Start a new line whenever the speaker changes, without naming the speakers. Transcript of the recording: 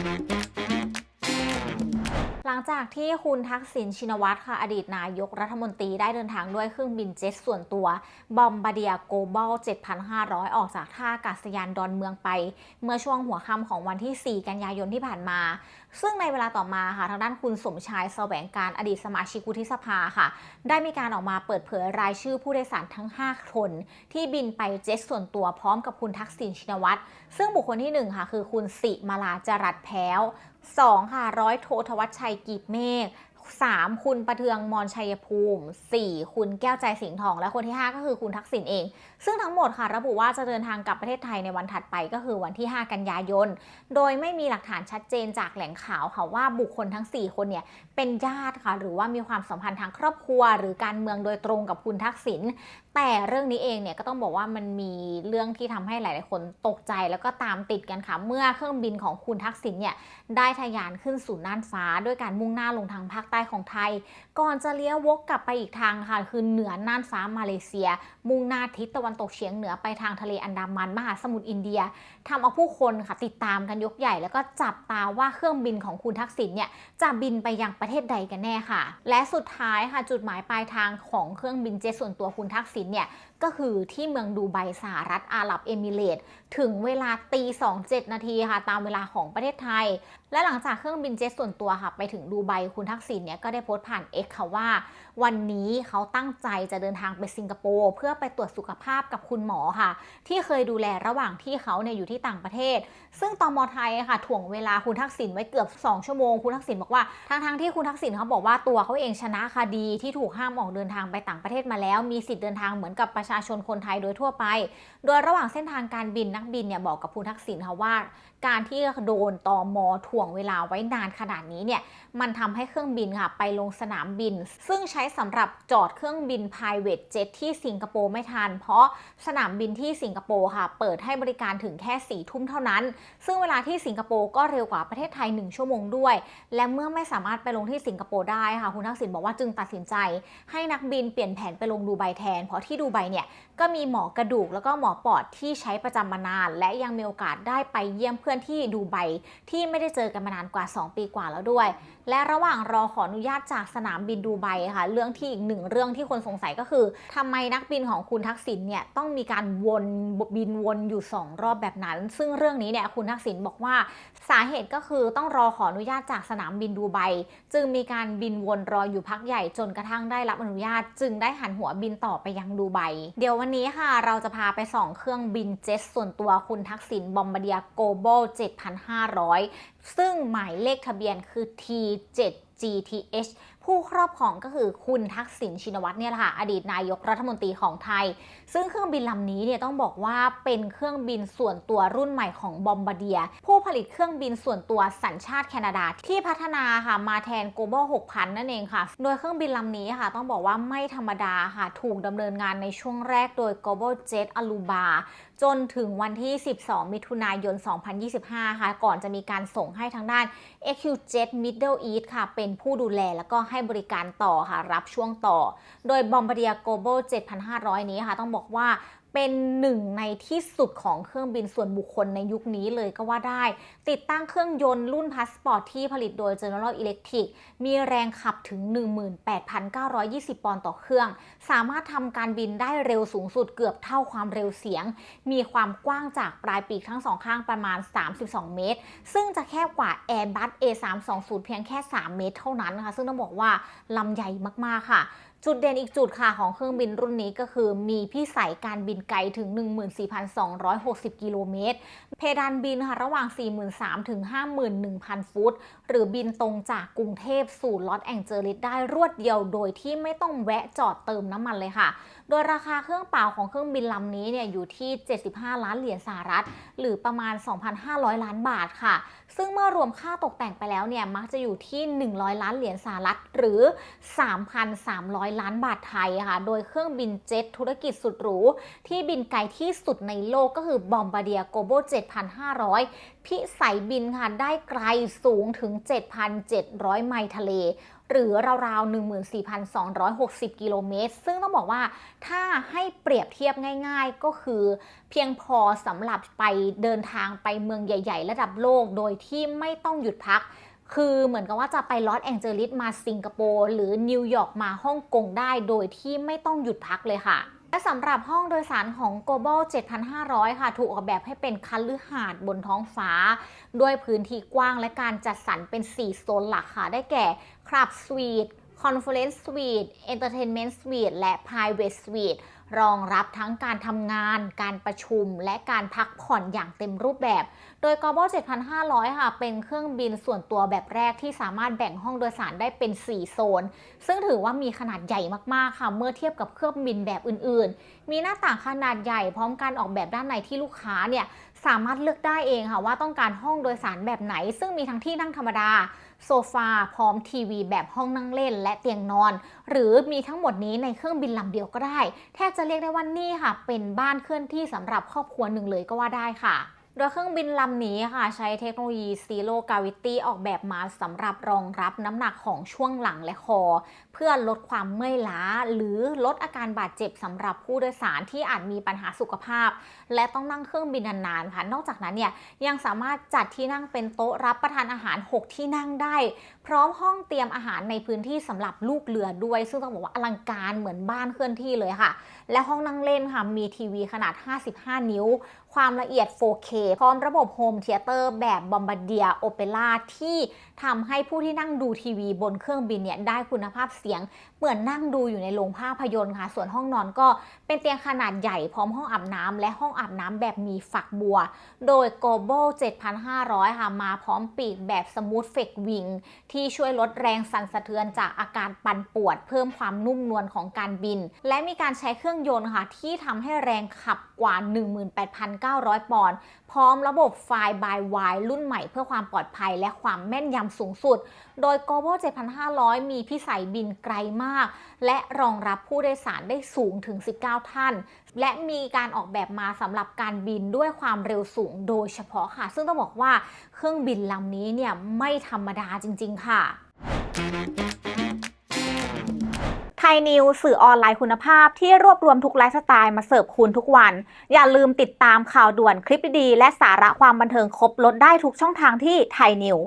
ห ลังจากที่คุณทักษิณชินวัตรค่ะอดีตนายกรัฐมนตรีได้เดินทางด้วยเครื่องบินเจ็ตส่วนตัวบอมบาเดียโกลบอล 7,500 ออกจากท่าอากาศยานดอนเมืองไป เมื่อช่วงหัวค่ำของวันที่ 4 กันยายนที่ผ่านมา ซึ่งในเวลาต่อมาค่ะทางด้านคุณสมชายแสวงการอดีตสมาชิกวุฒิสภาค่ะ ได้มีการออกมาเปิดเผยรายชื่อผู้โดยสารทั้ง 5 คน ที่บินไปเจ็ตส่วนตัวพร้อมกับคุณทักษิณชินวัตรซึ่งบุคคลที่1ค่ะคือคุณสิมาลาจรัสแพ้ว 2 ค่ะร้อยโทธวัชชัยกีบเมฆ 3 คุณประเทืองมอนชัยภูมิ 4 คุณแก้วใจสิงห์ทอง และคนที่ 5 ก็คือคุณทักษิณเอง ซึ่งทั้งหมดค่ะ ระบุว่าจะเดินทางกลับประเทศไทยในวันถัดไปก็คือวันที่ 5 กันยายน โดยไม่มีหลักฐานชัดเจนจากแหล่งข่าวค่ะว่าบุคคลทั้ง 4 คนเนี่ยเป็นญาติค่ะ หรือว่ามีความสัมพันธ์ทางครอบครัว หรือการเมืองโดยตรงกับคุณทักษิณแต่เรื่องนี้เองเนี่ยก็ต้องบอกว่ามันมีเรื่องที่ทำให้หลาย ๆ คนตกใจแล้วก็ตามติดกันค่ะเมื่อเครื่องบินของคุณทักษิณเนี่ยได้ทะยานขึ้นสู่น่านฟ้าด้วยการมุ่งหน้าลงทางภาคใต้ของไทย ก่อนจะเลี้ยววกกลับไปอีกทางค่ะ คือเหนือน่านฟ้ามาเลเซีย มุ่งหน้าทิศตะวันตกเฉียงเหนือไปทางทะเลอันดามันมหาสมุทรอินเดียทำเอาผู้คนค่ะติดตามกันยกใหญ่ แล้วก็จับตาว่าเครื่องบินของคุณทักษิณเนี่ยจะบินไปยังประเทศใดกันแน่ค่ะ และสุดท้ายค่ะจุดหมายปลายทางของเครื่องบินเจ็ตส่วนตัวคุณทักษิณเนี่ย ก็คือที่เมืองดูไบสหรัฐอาหรับเอมิเรตส์ถึงเวลาตี27 นาทีค่ะ ตามเวลาของประเทศไทย และหลังจากเครื่องบินเจ็ตส่วนตัวค่ะ ไปถึงดูไบคุณทักษิณเนี่ยก็ได้โพสต์ผ่าน X ค่ะว่า วันนี้เขาตั้งใจจะเดินทางไปสิงคโปร์เพื่อไปตรวจสุขภาพกับคุณหมอค่ะ ที่เคยดูแลระหว่างที่เขาเนี่ยอยู่ที่ต่างประเทศ ซึ่งตอมอไทยค่ะถ่วงเวลาคุณทักษิณไว้เกือบ 2 ชั่วโมงคุณทักษิณบอกว่าทั้งๆที่คุณทักษิณเขาบอกว่าตัวเขาเองชนะคดีที่ถูกห้ามออกเดินทางไปต่างประเทศมาแล้วมีสิทธิ์เดินทางเหมือนกับประชชาชนคนไทยโดยทั่วไป โดยระหว่างเส้นทางการบินนักบินเนี่ยบอกกับคุณทักษิณค่ะว่า การที่โดนตอมอถ่วงเวลาไว้นานขนาดนี้เนี่ยมันทำให้เครื่องบินค่ะไปลงสนามบิน ซึ่งใช้สำหรับจอดเครื่องบิน private jet ที่สิงคโปร์ไม่ทัน เพราะสนามบินที่สิงคโปร์ค่ะ เปิดให้บริการถึงแค่4ี่ทุ่มเท่านั้น ซึ่งเวลาที่สิงคโปร์ก็เร็วกว่าประเทศไทย 1 ชั่วโมงด้วย และเมื่อไม่สามารถไปลงที่สิงคโปร์ได้ค่ะ คุณทักษิณบอกว่าจึงตัดสินใจ ให้นักบินเปลี่ยนแผนไปลงดูไบแทน เพราะที่ดูไบเนี่ยก็มีหมอกระดูกแล้วก็หมอปอดที่ใช้ประจำมานาน และยังมีโอกาสได้ไปเยี่ยมเพื่อนที่ดูไบที่ไม่ได้เจอกันมานานกว่า 2 ปีกว่าแล้วด้วย และระหว่างรอขออนุญาตจากสนามบินดูไบค่ะ เรื่องที่อีกหนึ่งเรื่องที่คนสงสัยก็คือทำไมนักบินของคุณทักษิณเนี่ยต้องมีการวนบินวนอยู่ 2 รอบแบบนั้น ซึ่งเรื่องนี้เนี่ยคุณทักษิณบอกว่าสาเหตุก็คือต้องรอขออนุญาตจากสนามบินดูไบจึงมีการบินวนรออยู่พักใหญ่จนกระทั่งได้รับอนุญาต จึงได้หันหัวบินต่อไปยังดูไบเดี๋ยววันนี้ค่ะ เราจะพาไปส่องเครื่องบินเจ็ตส่วนตัวคุณทักษิณบอมบเดียโกลบ7,500 ซึ่งหมายเลขทะเบียนคือ T7 GTH ผู้ครอบครองก็คือคุณทักษิณชินวัตรเนี่ยแหละค่ะอดีตนายกรัฐมนตรีของไทย ซึ่งเครื่องบินลำนี้เนี่ยต้องบอกว่าเป็นเครื่องบินส่วนตัวรุ่นใหม่ของบอมบาเดีย ผู้ผลิตเครื่องบินส่วนตัวสัญชาติแคนาดาที่พัฒนาค่ะมาแทน Global 6000 นั่นเองค่ะ โดยเครื่องบินลำนี้ค่ะ ต้องบอกว่าไม่ธรรมดาค่ะถูกดำเนินงานในช่วงแรกโดย Global Jet Aruba จนถึงวันที่ 12 มิถุนายน 2025 ค่ะ ก่อนจะมีการส่งให้ทางด้าน EQJet Middle East ค่ะเป็นผู้ดูแลแล้วก็ให้บริการต่อค่ะรับช่วงต่อ โดย Bombardier Global 7,500 นี้ค่ะต้องบอกว่า เป็นหนึ่งในที่สุดของเครื่องบินส่วนบุคคลในยุคนี้เลยก็ว่าได้ ติดตั้งเครื่องยนต์รุ่นพาสปอร์ตที่ผลิตโดย General Electric มีแรงขับถึง 18,920 ปอนด์ต่อเครื่อง สามารถทำการบินได้เร็วสูงสุดเกือบเท่าความเร็วเสียง มีความกว้างจากปลายปีกทั้งสองข้างประมาณ 32 เมตร ซึ่งจะแคบกว่า Airbus A320 เพียงแค่ 3 เมตร เท่านั้นนะคะซึ่งต้องบอกว่าลำใหญ่มากๆค่ะ จุดเด่นอีกจุดค่ะของเครื่องบินรุ่นนี้ก็คือมีพิสัยการบินไกลถึง 14,260 กิโลเมตร เพดานบินค่ะระหว่าง 43,000 ถึง 51,000 ฟุต หรือบินตรงจากกรุงเทพสู่ลอสแองเจลิสได้รวดเดียวโดยที่ไม่ต้องแวะจอดเติมน้ำมันเลยค่ะ โดยราคาเครื่องเป่าของเครื่องบินลำนี้เนี่ยอยู่ที่ 75 ล้านเหรียญสหรัฐ หรือประมาณ 2,500 ล้านบาทค่ะ ซึ่งเมื่อรวมค่าตกแต่งไปแล้วเนี่ยมักจะอยู่ที่ 100 ล้านเหรียญสหรัฐ หรือ 3,300 ล้านบาทไทยค่ะ โดยเครื่องบินเจ็ตธุรกิจสุดหรู ที่บินไกลที่สุดในโลกก็คือ Bombardier Global 7,500 พิสัยบินค่ะได้ไกลสูงถึง 7,700 ไมล์ทะเล หรือราวๆ 14,260 กิโลเมตร ซึ่งต้องบอกว่าถ้าให้เปรียบเทียบง่าย ๆ ก็คือเพียงพอสำหรับไปเดินทางไปเมืองใหญ่ ๆ ระดับโลกโดยที่ไม่ต้องหยุดพักคือเหมือนกับว่าจะไปลอสแองเจลิสมาสิงคโปร์หรือนิวยอร์กมาฮ่องกงได้โดยที่ไม่ต้องหยุดพักเลยค่ะ และสำหรับห้องโดยสารของ Global 7,500 ค่ะ ถูกออกแบบให้เป็นคันลือหาดบนท้องฟ้า ด้วยพื้นที่กว้างและการจัดสรรเป็น 4 โซนหลักค่ะ ได้แก่คลับสวีท Conference Suite Entertainment Suite และ Private Suite รองรับทั้งการทำงาน การประชุม และการพักผ่อนอย่างเต็มรูปแบบ โดย Global 7,500 ค่ะ เป็นเครื่องบินส่วนตัวแบบแรกที่สามารถแบ่งห้องโดยสารได้เป็น 4 โซน ซึ่งถือว่ามีขนาดใหญ่มาก ๆ ค่ะ เมื่อเทียบกับเครื่องบินแบบอื่น ๆ มีหน้าต่างขนาดใหญ่พร้อมการออกแบบด้านในที่ลูกค้าเนี่ยสามารถเลือกได้เองค่ะว่าต้องการห้องโดยสารแบบไหน ซึ่งมีทั้งที่นั่งธรรมดา โซฟาพร้อมทีวีแบบห้องนั่งเล่นและเตียงนอน หรือมีทั้งหมดนี้ในเครื่องบินลำเดียวก็ได้ แทบจะเรียกได้ว่านี่ค่ะ เป็นบ้านเคลื่อนที่สำหรับครอบครัวหนึ่งเลยก็ว่าได้ค่ะ โดยเครื่องบินลำนี้ค่ะ ใช้เทคโนโลยี Zero Gravity ออกแบบมาสำหรับรองรับน้ำหนักของช่วงหลังและคอ เพื่อลดความเมื่อยล้า หรือลดอาการบาดเจ็บสำหรับผู้โดยสารที่อาจมีปัญหาสุขภาพ และต้องนั่งเครื่องบินนานๆค่ะ นอกจากนั้นเนี่ยยังสามารถจัดที่นั่งเป็นโต๊ะรับประทานอาหาร 6 ที่นั่งได้ พร้อมห้องเตรียมอาหารในพื้นที่สำหรับลูกเรือด้วย ซึ่งต้องบอกว่าอลังการเหมือนบ้านเคลื่อนที่เลยค่ะ และห้องนั่งเล่นค่ะมีทีวีขนาด 55 นิ้ว ความละเอียด 4K พร้อมระบบโฮมเทเตอร์แบบบอมบาเดียโอเปร่าที่ทำให้ผู้ที่นั่งดูทีวีบนเครื่องบินเนี่ยได้คุณภาพเสียง เหมือนนั่งดูอยู่ในโรงภาพยนตร์ค่ะ ส่วนห้องนอนก็เป็นเตียงขนาดใหญ่พร้อมห้องอาบน้ำและห้องอาบน้ำแบบมีฝักบัว โดย Global 7,500 ค่ะ มาพร้อมปีกแบบ Smooth f e c Wing ที่ช่วยลดแรงสั่นสะเทือนจากอาการปั่นปวดเพิ่มความนุ่มนวลของการบิน และมีการใช้เครื่องยนต์ค่ะ ที่ทำให้แรงขับกว่า 18,900 ปอนด์พร้อมระบบไฟล์ by wire รุ่นใหม่เพื่อความปลอดภัยและความแม่นยำสูงสุด โดย Global 7,500 มีพิสัยบินไกลมากมาก และรองรับผู้โดยสารได้สูงถึง 19 ท่าน และมีการออกแบบมาสำหรับการบินด้วยความเร็วสูงโดยเฉพาะค่ะ ซึ่งต้องบอกว่าเครื่องบินลำนี้เนี่ยไม่ธรรมดาจริง ๆ ค่ะไทยนิวสื่อออนไลน์คุณภาพที่รวบรวมทุกไลฟ์สไตล์มาเสิร์ฟคุณทุกวัน อย่าลืมติดตามข่าวด่วนคลิปดีๆและสาระความบันเทิงครบลดได้ทุกช่องทางที่ไทยนิว